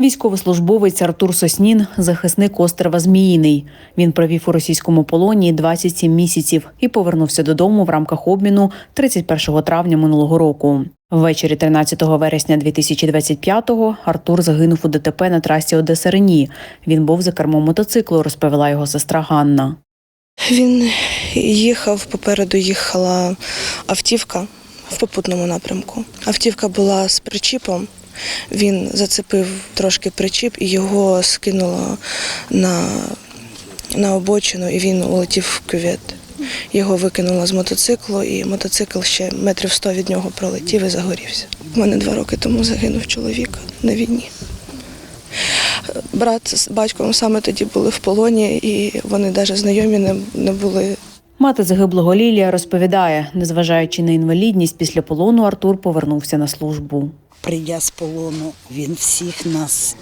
Військовослужбовець Артур Соснін захисник острова Зміїний. Він провів у російському полоні 27 місяців і повернувся додому в рамках обміну 31 травня минулого року. Ввечері 13 вересня 2025-го Артур загинув у ДТП на трасі Одеса Рені. Він був за кермом мотоциклу, розповіла його сестра Ганна. Він їхав, попереду їхала автівка в попутному напрямку. Автівка була з причіпом. Він зацепив трошки причіп і його скинуло на, на обочину, і він улетів в кювет. Його викинуло з мотоциклу, і мотоцикл ще метрів сто від нього пролетів і загорівся. У мене два роки тому загинув чоловік на війні. Брат з батьком саме тоді були в полоні, і вони навіть знайомі не, не були. Мати загиблого Лілія розповідає, незважаючи на інвалідність, після полону Артур повернувся на службу. Прийдя з полону, він всіх нас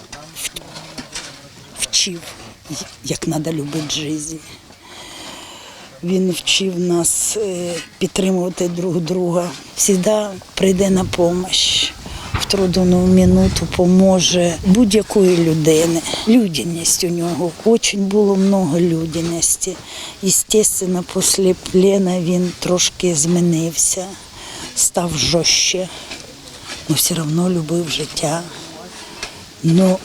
вчив, як треба любити життя. Він вчив нас е, підтримувати друг друга. Завжди прийде на допомогу. В трудну минуту поможе будь-якої людини. Людяність у нього. Дуже було много людяності. Естественно, після плена він трошки змінився, став жорстче але все одно любив життя. Ну,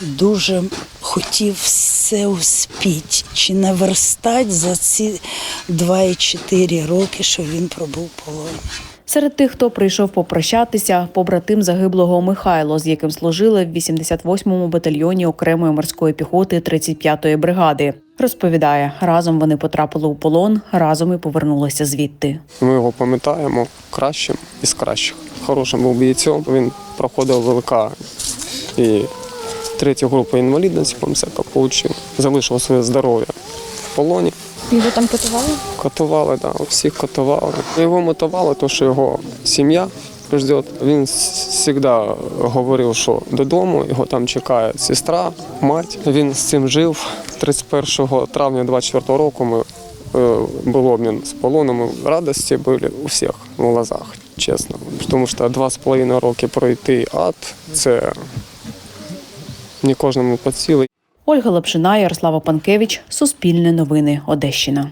дуже хотів все успіти, чи наверстати за ці 2,4 роки, що він пробув в полоні. Серед тих, хто прийшов попрощатися, побратим загиблого Михайло, з яким служили в 88-му батальйоні окремої морської піхоти 35-ї бригади. Розповідає, разом вони потрапили у полон, разом і повернулися звідти. Ми його пам'ятаємо кращим із кращих. Хорошим був бійцем. Він проходив ВЛК і третю групу інвалідності, помсека отримав. Залишив своє здоров'я в полоні. Його там катували? Катували, да, всіх катували. Його мотивувало, те, що його сім'я жде. Він завжди говорив, що додому його там чекає сестра, мать. Він з цим жив. 31 травня 24 року ми е, був обмін з полоном. Радості були у всіх в глазах, чесно. Тому що два з половиною роки пройти ад це не кожному по. Ольга Лапшина, Ярослава Панкевич, Суспільне новини, Одещина.